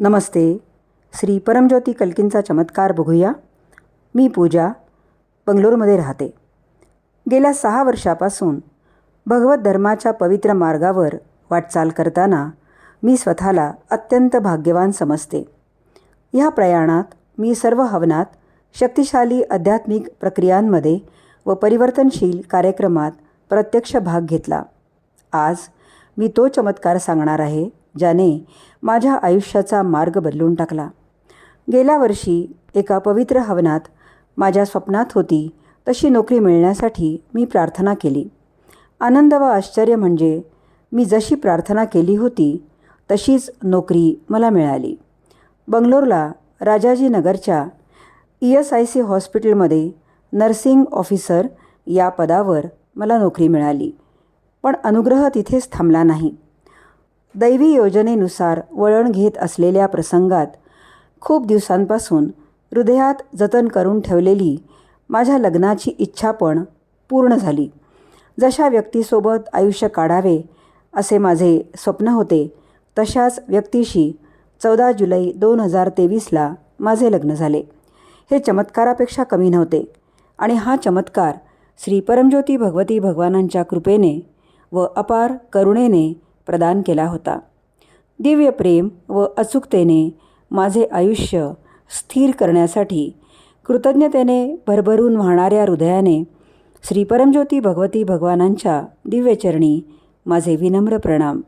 नमस्ते. श्री परमज्योती कल्कींचा चमत्कार बघूया. मी पूजा बंगलोरमध्ये राहते. गेल्या सहा वर्षापासून भगवत धर्माच्या पवित्र मार्गावर वाटचाल करताना मी स्वतःला अत्यंत भाग्यवान समजते. ह्या प्रयाणात मी सर्व हवनात शक्तिशाली आध्यात्मिक प्रक्रियांमध्ये व परिवर्तनशील कार्यक्रमात प्रत्यक्ष भाग घेतला. आज मी तो चमत्कार सांगणार आहे ज्याने माझ्या आयुष्याचा मार्ग बदलून टाकला. गेल्या वर्षी एका पवित्र हवनात माझ्या स्वप्नात होती तशी नोकरी मिळण्यासाठी मी प्रार्थना केली. आनंद व आश्चर्य म्हणजे मी जशी प्रार्थना केली होती तशीच नोकरी मला मिळाली. बंगलोरला राजाजी नगरच्या ई एस आय सी हॉस्पिटलमध्ये नर्सिंग ऑफिसर या पदावर मला नोकरी मिळाली पण अनुग्रह तिथेच थांबला नाही. दैवी योजनेनुसार वळण घेत असलेल्या प्रसंगात खूप दिवसांपासून हृदयात जतन करून ठेवलेली माझ्या लग्नाची इच्छा पण पूर्ण झाली. जशा व्यक्तीसोबत आयुष्य काढावे असे माझे स्वप्न होते तशाच व्यक्तीशी चौदा जुलै दोन हजार तेवीसला माझे लग्न झाले. हे चमत्कारापेक्षा कमी नव्हते आणि हा चमत्कार श्री परमज्योती भगवती भगवानांच्या कृपेने व अपार करुणेने प्रदान केला होता. दिव्य प्रेम व अचूकतेने माझे आयुष्य स्थिर करण्यासाठी कृतज्ञतेने भरभरून वाहणाऱ्या हृदयाने श्री परमज्योती भगवती भगवानांच्या दिव्यचरणी माझे विनम्र प्रणाम.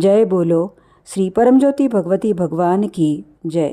जय बोलो श्री परमज्योती भगवती भगवान की जय.